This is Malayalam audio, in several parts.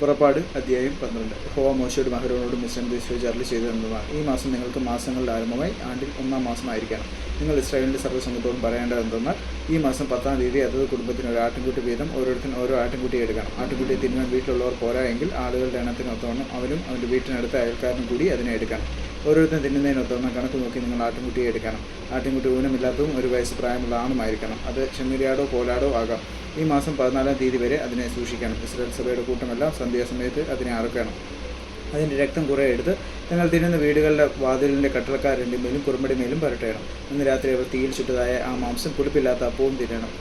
പുറപ്പാട് അധ്യായം പന്ത്രണ്ട്. ഹോവ മോശയോട് മഹരോനോട് മിശ്രം ദേശീയ എന്നതാണ് ഈ മാസം നിങ്ങൾക്ക് മാസങ്ങളുടെ ആരംഭമായി ആണ്ടിൽ ഒന്നാം മാസമായിരിക്കണം. നിങ്ങൾ ഇസ്രായേലിന്റെ സർവസംഗത്തോടും പറയേണ്ടത് എന്തെന്നാൽ ഈ മാസം പത്താം തീയതി അതത് കുടുംബത്തിന് ഒരു ആട്ടിൻകുട്ടി വീതം ഓരോരുത്തരും ഓരോ ആട്ടിൻകുട്ടി എടുക്കണം. ആട്ടിൻകുട്ടിയെ തിന്മാൻ വീട്ടിലുള്ളവർ പോരാ എങ്കിൽ ആളുകളുടെ എണ്ണത്തിനൊത്തവണ്ണം അവരും അവന്റെ വീട്ടിനടുത്ത അയൽക്കാരനും കൂടി അതിനെ എടുക്കണം. ഓരോരുത്തരും തിന്നുന്നതിനൊത്തവണ്ണം കണക്ക് നോക്കി നിങ്ങൾ ആട്ടിൻകുട്ടിയെ എടുക്കണം. ആട്ടിൻകുട്ടി ഊനമില്ലാത്തതും ഒരു വയസ്സ് പ്രായമുള്ള ആണുമായിരിക്കണം. അത് ചെമ്മിരിയാടോ കോലാടോ ആകാം. ഈ മാസം പതിനാലാം തീയതി വരെ അതിനെ സൂക്ഷിക്കണം. ഇസ്രായേൽ സഭയുടെ കൂട്ടമെല്ലാം സന്ധ്യാസമയത്ത് അതിനെ അറുക്കണം. അതിന്റെ രക്തം കുറേ എടുത്ത് ഞങ്ങൾ തിന്നുന്ന വീടുകളുടെ വാതിലിന്റെ കട്ടളക്കാരന്റെ മേലും കുറുമ്പടി മേലും പുരട്ടണം. ഇന്ന് രാത്രി അവർ തീയിൽ ചുട്ടതായ ആ മാംസം പുളിപ്പില്ലാത്ത അപ്പവും തിന്നണം.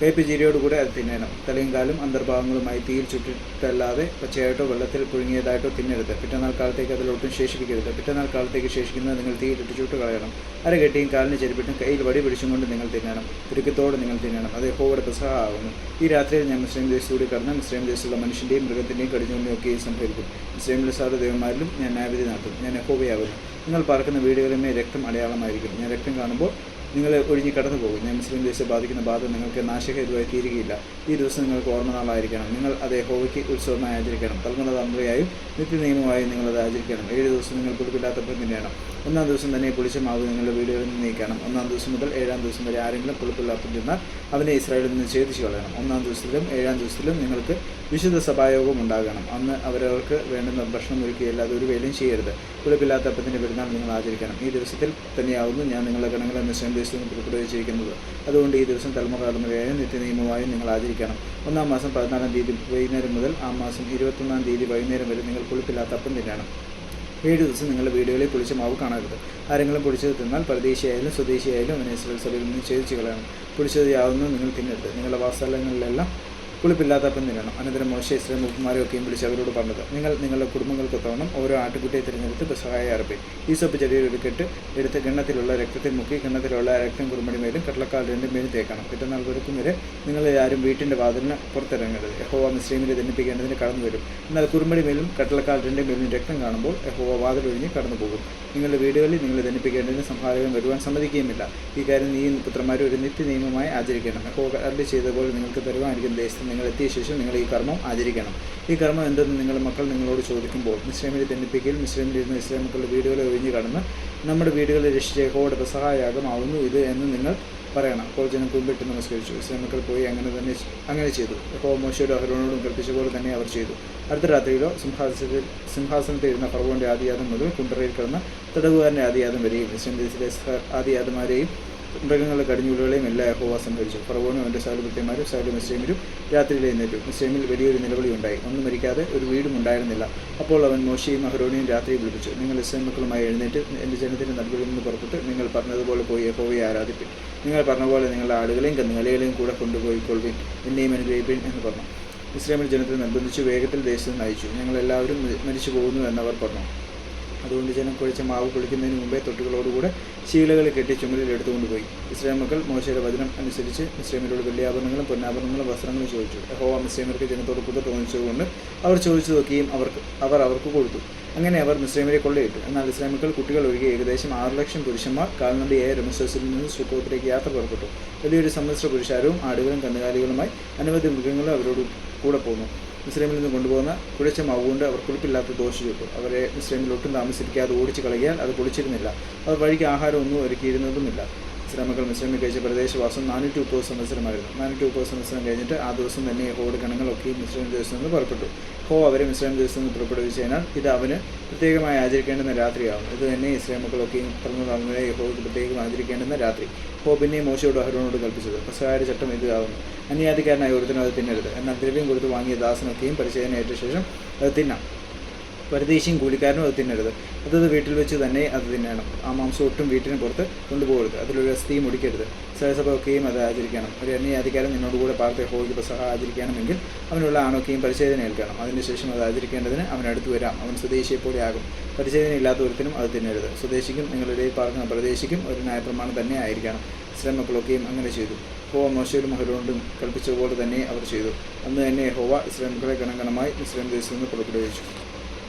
കയ്പ് കൂടെ അത് തിന്നണം. തലയും കാലും അന്തർഭാഗങ്ങളുമായി തീയിൽ ചുട്ടിട്ടല്ലാതെ പച്ചയായിട്ടോ വെള്ളത്തിൽ പുഴുങ്ങിയതായിട്ടോ തിന്നരുത്. പിറ്റന്നാൾ കാലത്തേക്ക് അതിലൊട്ടും ശേഷിപ്പിക്കരുത്. പിറ്റന്നാൾ കാലത്തേക്ക് ശേഷിക്കുന്നത് നിങ്ങൾ തീയിലിട്ട് ചുട്ട് കളയണം. അരകെട്ടിയും കാലിന് ചെരുപ്പിട്ടും കയ്യിൽ വടി പിടിച്ചും കൊണ്ട് നിങ്ങൾ തിന്നണം. തിരുക്കത്തോടെ നിങ്ങൾ തിന്നണം. അത് യഹോവയുടെ പ്രസഹ ആകുന്നു ഈ രാത്രിയിൽ ഞാൻ മുസ്ലിം ദേശത്തൂടി കടന്ന് മുസ്ലിം ദേശത്തുള്ള മനുഷ്യന്റെയും മൃഗത്തിന്റെയും കടിഞ്ഞുകൊണ്ടിയൊക്കെയും സംഭവിക്കും. മുസ്ലിമിലെ സാധു ദേവന്മാരിലും ഞാൻ ന്യായവിധി നടത്തും. ഞാൻ യഹോവയാകുന്നു. നിങ്ങൾ പറക്കുന്ന വീടുകളിന്മേ രക്തം അടയാളമായിരിക്കും. ഞാൻ രക്തം കാണുമ്പോൾ നിങ്ങൾ ഒഴിഞ്ഞ് കടന്നു പോകും. ഞാൻ മുസ്ലിം ദേശത്തെ ബാധിക്കുന്ന ബാധ നിങ്ങൾക്ക് നാശഹേതുവായി തീരുകയില്ല. ഈ ദിവസം നിങ്ങൾക്ക് ഓർമ്മ നാളായിരിക്കണം. നിങ്ങൾ അത് ഹോവയ്ക്ക് ഉത്സവമായി ആചരിക്കണം. തലമുറ തലമുറയായും നിത്യനിയമമായും നിങ്ങളത് ആചരിക്കണം. ഏഴ് ദിവസം നിങ്ങൾ പുളിപ്പില്ലാത്തപ്പം തിന്നണം ഒന്നാം ദിവസം തന്നെ പുളിച്ച മാവ് നിങ്ങളുടെ വീടുകളിൽ നിന്ന് നീക്കണം. ഒന്നാം ദിവസം മുതൽ ഏഴാം ദിവസം വരെ ആരെങ്കിലും പുളിപ്പില്ലാത്ത തിന്നാൽ അവനെ ഇസ്രായേലിൽ നിന്ന് ഛേദിച്ചു കളയണം. ഒന്നാം ദിവസത്തിലും ഏഴാം ദിവസത്തിലും നിങ്ങൾക്ക് വിശുദ്ധ സഭായോഗം ഉണ്ടാകണം. അന്ന് അവരവർക്ക് വേണ്ടുന്ന ഭക്ഷണം ഒരുക്കുകയല്ലാതെ ഒരു വേലയും ചെയ്യരുത്. പുളിപ്പില്ലാത്ത അപ്പത്തിന്റെ പെരുന്നാൾ നിങ്ങൾ ആചരിക്കണം. ഈ ദിവസത്തിൽ തന്നെയാവുന്നു ഞാൻ നിങ്ങളുടെ ഗണങ്ങളെ നിശ്ചയം ദേശത്ത് നിന്ന് പുറപ്പെടുവിച്ചിരിക്കുന്നത് അതുകൊണ്ട് ഈ ദിവസം തലമുറ നിത്യ നിത്യനിയമമായും നിങ്ങൾ ആചരിക്കണം. ഒന്നാം മാസം പതിനാലാം തീയതി വൈകുന്നേരം മുതൽ ആ മാസം ഇരുപത്തൊന്നാം തീയതി വൈകുന്നേരം വരെ നിങ്ങൾ പുളിപ്പില്ലാത്ത അപ്പം തിന്നണം ഏഴ് ദിവസം നിങ്ങളുടെ വീടുകളിൽ പൊളിച്ച മാവ് കാണരുത്. ആരെങ്കിലും പൊളിച്ചത് തിന്നാൽ പരദേശിയായാലും സ്വദേശിയായാലും അവനെ സഭയിൽ നിന്ന് ഛേദിച്ചു കളയണം. പൊളിച്ചത് യാതൊന്നും നിങ്ങൾ തിന്നരുത്. നിങ്ങളുടെ വാസസ്ഥലങ്ങളിലെല്ലാം പുളിപ്പില്ലാത്ത തിന്നണം അനന്തരം മോശ മുപ്പന്മാരെയൊക്കെയും വിളിച്ച് അവരോട് പറഞ്ഞത്. നിങ്ങൾ നിങ്ങളുടെ കുടുംബങ്ങൾക്ക് കുടുംബങ്ങൾക്കൊത്തവണ്ണം ഓരോ ആട്ടുകുട്ടിയെ തിരഞ്ഞെടുത്ത് സഹായ ഈ സൊപ്പ് ചെടിയിൽ എടുക്കിട്ട് കെട്ട് എടുത്ത് കിണ്ണത്തിലുള്ള രക്തത്തിൽ മുക്കി കിണ്ണത്തിലുള്ള രക്തം കുറുമണി മേലും കട്ടളക്കാൽ രണ്ടും മേലും തേക്കണം. പിറ്റന്നാൾ വെറുക്കും വരെ നിങ്ങൾ ആരും വീട്ടിന്റെ വാതിലിന് പുറത്തിറങ്ങരുത്. യഹോവ മുസ്ലിമിനെ ദണ്ണിപ്പിക്കേണ്ടതിന് കടന്നു വരും എന്നാൽ കുറുമടി മേലും കട്ടളക്കാൽ രണ്ടും മേലും രക്തം കാണുമ്പോൾ യഹോവ വാതിലൊഴിഞ്ഞ് കടന്നു പോകും നിങ്ങളുടെ വീടുകളിൽ നിങ്ങൾ ദണ്ണിപ്പിക്കേണ്ടതിന് സംഹാരകം വരുവാൻ സമ്മതിക്കുകയുമില്ല. ഈ കാര്യം നീ പുത്രന്മാരും ഒരു നിത്യ നിയമമായി ആചരിക്കണം. യഹോവ അരളി ചെയ്തപോലെ നിങ്ങൾക്ക് തരുവാനായിരിക്കും ദേശത്ത് നിങ്ങൾ എത്തിയ ശേഷം നിങ്ങൾ ഈ കർമ്മം ആചരിക്കണം. ഈ കർമ്മം എന്തെന്ന് നിങ്ങളുടെ മക്കൾ നിങ്ങളോട് ചോദിക്കുമ്പോൾ മിശ്രമിനെ തെന്നിപ്പിക്കൽ മിശ്രമിലിരുന്ന് ഇസ്ലാം മക്കളുടെ വീടുകളെ ഒഴിഞ്ഞു കടന്ന് നമ്മുടെ വീടുകളിൽ രക്ഷിച്ച സഹായകമാവുന്നു ഇത് എന്ന് നിങ്ങൾ പറയണം. അപ്പോൾ ജനം കുമ്പിട്ട് നമസ്കരിച്ചു. ഇസ്ലാം മക്കൾ പോയി അങ്ങനെ തന്നെ അങ്ങനെ ചെയ്തു. അപ്പോൾ മോശയുടെ അഹരോനോടും കൽപ്പിച്ച പോലെ തന്നെ അവർ ചെയ്തു. അടുത്ത രാത്രിയിലോ സിംഹാസനത്തിൽ സിംഹാസനത്തിൽ ഇരുന്ന ഫറവോന്റെ ആദിയാദം മുതൽ കുണ്ടറയിൽ കിടന്ന തടവുകാരന്റെ ആദിയാദം വരെയും ഇസ്ലാം ആദിയാദമാരെയും മൃഗങ്ങളുടെ കടിഞ്ഞൂലുകളെയും എല്ലാ യഹോവ സംഭരിച്ചു ഫറവോനും അവന്റെ സാലുപത്യന്മാരും സാലു മിസ്ലീമിലും രാത്രിയിൽ എഴുന്നേറ്റു. മുസ്ലിമിൽ വലിയൊരു നിലവിളി ഉണ്ടായി. ഒന്നും മരിക്കാതെ ഒരു വീടും ഉണ്ടായിരുന്നില്ല. അപ്പോൾ അവൻ മോശയും മഹരോണിയും രാത്രി വിളിപ്പിച്ചു. നിങ്ങൾ ഇസ്ലാം മക്കളുമായി എഴുന്നേറ്റ് എന്റെ ജനത്തിന്റെ നടുവിൽ നിന്ന് പുറപ്പെട്ട് നിങ്ങൾ പറഞ്ഞതുപോലെ പോയി യഹോവയെ ആരാധിപ്പിൻ. നിങ്ങൾ പറഞ്ഞ പോലെ നിങ്ങളുടെ ആടുകളെയും കന്നുകാലികളെയും കൂടെ കൊണ്ടുപോയി കൊള്ളുവിൻ എന്നെയും അനുഗ്രഹിപ്പിൻ എന്ന് പറഞ്ഞു. ഇസ്ലാമിൽ ജനത്തെ നിർബന്ധിച്ച് വേഗത്തിൽ ദേശത്ത് നയിച്ചു. ഞങ്ങളെല്ലാവരും മരിച്ചു പോകുന്നു എന്നവർ പറഞ്ഞു. അതുകൊണ്ട് ജനം കുഴിച്ച മാവ് കുളിക്കുന്നതിന് മുമ്പേ തൊട്ടുകളോടുകൂടെ ശീലകൾ കെട്ടി ചുമലിൽ എടുത്തുകൊണ്ടുപോയി ഇസ്ലാം മക്കൾ മോശയുടെ വചനം അനുസരിച്ച് മുസ്ലിമിനോട് വെള്ളിയാഭരണങ്ങളും പൊന്നാഭരണങ്ങളും വസ്ത്രങ്ങളും ചോദിച്ചു. യഹോവ മുസ്ലിമർക്ക് ജനത്തോട് പുക തോന്നിച്ചതുകൊണ്ട് അവർ ചോദിച്ചു നോക്കുകയും അവർക്ക് അവർ അവർക്ക് കൊടുത്തു. അങ്ങനെ അവർ മുസ്ലിമരെ കൊള്ളയിട്ടു. എന്നാൽ ഇസ്ലാമിക്കൾ കുട്ടികൾ ഒഴികെ ഏകദേശം ആറ് ലക്ഷം പുരുഷന്മാർ കാൽനടയായ രമസ്വസിൽ നിന്ന് സുഖോത്തിലേക്ക് യാത്ര പുറപ്പെട്ടു. വലിയൊരു സമ്മിശ്ര പുരുഷാരവും ആടുകളും കന്നുകാലികളുമായി അനവധി മൃഗങ്ങളും അവരോട് കൂടെ പോന്നു. മുസ്ലിമിൽ നിന്ന് കൊണ്ടുപോകുന്ന കുഴച്ച മാവ് കൊണ്ട് അവർ കുളിപ്പില്ലാത്ത ദോഷ ചുട്ടു. അവരെ മുസ്ലിമിൽ ഒട്ടും താമസിക്കാതെ ഓടിച്ചു കളയാൻ അത് കുളിച്ചിരുന്നില്ല അവർ വഴിക്ക് ആഹാരമൊന്നും ഒരുക്കിയിരുന്നതുമില്ല. ഇസ്ലാമികൾ മുസ്ലിമിൽ കഴിച്ച പ്രദേശവാസം നാനൂറ്റി മുപ്പത് സംവത്സരമായിരുന്നു നാനൂറ്റി മുപ്പത് സംവത്സരം കഴിഞ്ഞിട്ട് ആ ദിവസം തന്നെ ഹോഡ് ഗണങ്ങളൊക്കെ മുസ്ലിം ദിവസം നിന്ന് പുറപ്പെട്ടു. ഹോ അവരെ മുസ്ലിം ദിവസം നിന്ന് പുറപ്പെടുവിച്ചതിനാൽ ഇത് അവന് പ്രത്യേകമായി ആചരിക്കേണ്ടുന്ന രാത്രിയാവും ഇത് തന്നെ ഇസ്ലാമുകളൊക്കെയും പറഞ്ഞു തന്നതിനെ യഹോയ്ക്ക് പ്രത്യേകം ആചരിക്കേണ്ടുന്ന രാത്രി. ഹോ പിന്നെയും മോശയോട് അഹരോനോട് കൽപ്പിച്ചത്. പ്രസകാര ചട്ടം ഇത് ആവുന്നു അന്യാധികാരനായ ഒരുത്തിനും അത് തിന്നരുത്. എന്നാൽ ദ്രവ്യം കൊടുത്ത് വാങ്ങിയ ദാസനൊക്കെയും പരിശോധനയേറ്റ ശേഷം അത് തിന്നാം. പരദേശിയും കൂലിക്കാരനും അത് തിന്നരുത്. അതത് വീട്ടിൽ വെച്ച് തന്നെ അത് തിന്നണം. ആ മാംസം ഒട്ടും വീട്ടിന് പുറത്ത് കൊണ്ടുപോകരുത്. അതിലൊരു അസ്ഥിയും മുടിക്കരുത്. സഹസഭ ഒക്കെയും അത് ആചരിക്കണം. ഒരു അന്യാധികാരം നിന്നോടുകൂടെ പാർട്ടി ഹോയ്ക്ക് പ്രസഹ ആചരിക്കണമെങ്കിൽ അവനുള്ള ആണൊക്കെയും പരിശോധന ഏൽക്കണം. അതിനുശേഷം അത് ആചരിക്കേണ്ടതിന് അവൻ അടുത്ത് വരാം. അവൻ സ്വദേശിയെ പോലെ ആകും. പരിശോധന ഇല്ലാത്ത ഒരുത്തിനും അത് തിന്നരുത്. സ്വദേശിക്കും നിങ്ങളുടെ പാർക്കുന്ന പ്രദേശിക്കും ഒരു ന്യായപ്രമാണം തന്നെ ആയിരിക്കണം. ശ്രമക്കളൊക്കെയും അങ്ങനെ ചെയ്തു. ഹോവ മോശയിലും മഹരോണ്ടും കൽപ്പിച്ചതുപോലെ തന്നെ അവർ ചെയ്തു. അന്ന് തന്നെ ഹോവ ഇസ്ലാമികളെ ഗണഗണമായി ഇസ്ലാം ദേശത്ത് നിന്ന് പുറപ്പെടുവിച്ചു.